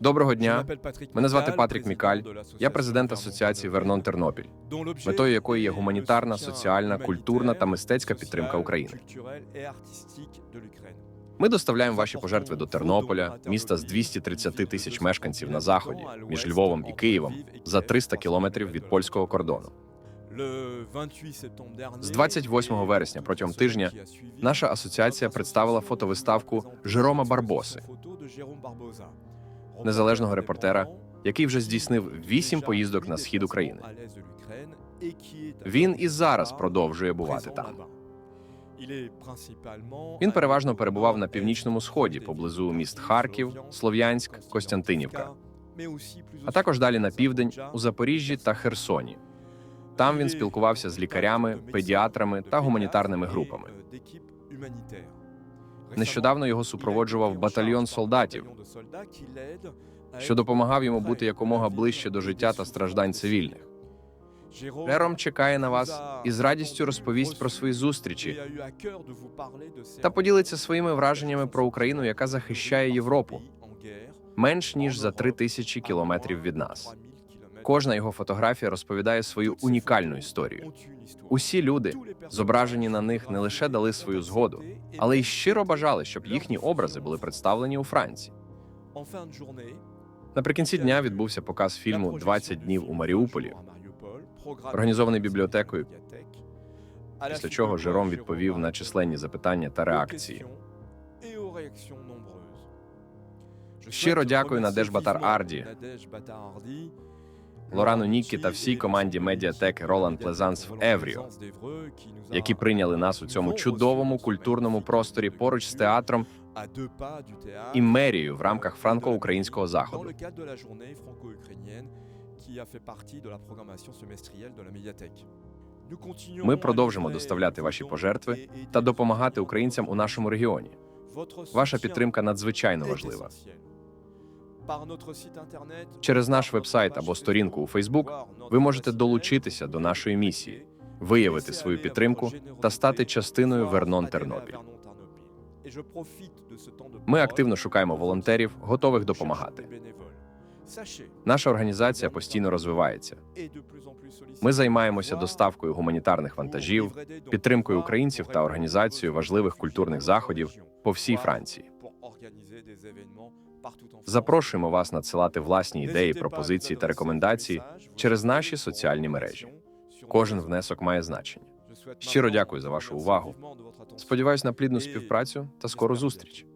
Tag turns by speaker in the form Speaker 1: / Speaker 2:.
Speaker 1: Доброго дня. Мене звати Патрік Мікаль. Я президент асоціації Вернон Тернопіль, метою якої є гуманітарна, соціальна, культурна та мистецька підтримка України. Ми доставляємо ваші пожертви до Тернополя, міста з 230 тисяч мешканців на заході, між Львовом і Києвом, за 300 кілометрів від польського кордону.
Speaker 2: З 28 вересня протягом тижня наша асоціація представила фотовиставку Жерома Барбоси,
Speaker 1: незалежного репортера, який вже здійснив вісім поїздок на схід України. Він і зараз продовжує бувати там. Він переважно перебував на північному сході, поблизу міст Харків, Слов'янськ, Костянтинівка, а також далі на південь у Запоріжжі та Херсоні. Там він спілкувався з лікарями, педіатрами та гуманітарними групами. Нещодавно його супроводжував батальйон солдатів, що допомагав йому бути якомога ближче до життя та страждань цивільних. Жером чекає на вас і з радістю розповість про свої зустрічі та поділиться своїми враженнями про Україну, яка захищає Європу менш ніж за три тисячі кілометрів від нас. Кожна його фотографія розповідає свою унікальну історію. Усі люди, зображені на них, не лише дали свою згоду, але й щиро бажали, щоб їхні образи були представлені у Франції. Наприкінці дня відбувся показ фільму «20 днів у Маріуполі, організований бібліотекою, після чого Жером відповів на численні запитання та реакції.
Speaker 2: Щиро дякую Надеж Батар Арді,
Speaker 1: Лорану Ніккі та всій команді медіатеки Ролан Плезанс в Евріо, які прийняли нас у цьому чудовому культурному просторі поруч з театром і мерією в рамках франко-українського заходу. Ми продовжимо доставляти ваші пожертви та допомагати українцям у нашому регіоні. Ваша підтримка надзвичайно важлива. Через наш вебсайт або сторінку у Фейсбук ви можете долучитися до нашої місії, виявити свою підтримку та стати частиною Вернон Тернопіль. Ми активно шукаємо волонтерів, готових допомагати. Наша організація постійно розвивається. Ми займаємося доставкою гуманітарних вантажів, підтримкою українців та організацією важливих культурних заходів по всій Франції. Запрошуємо вас надсилати власні ідеї, пропозиції та рекомендації через наші соціальні мережі. Кожен внесок має значення. Щиро дякую за вашу увагу. Сподіваюсь на плідну співпрацю та скору зустріч.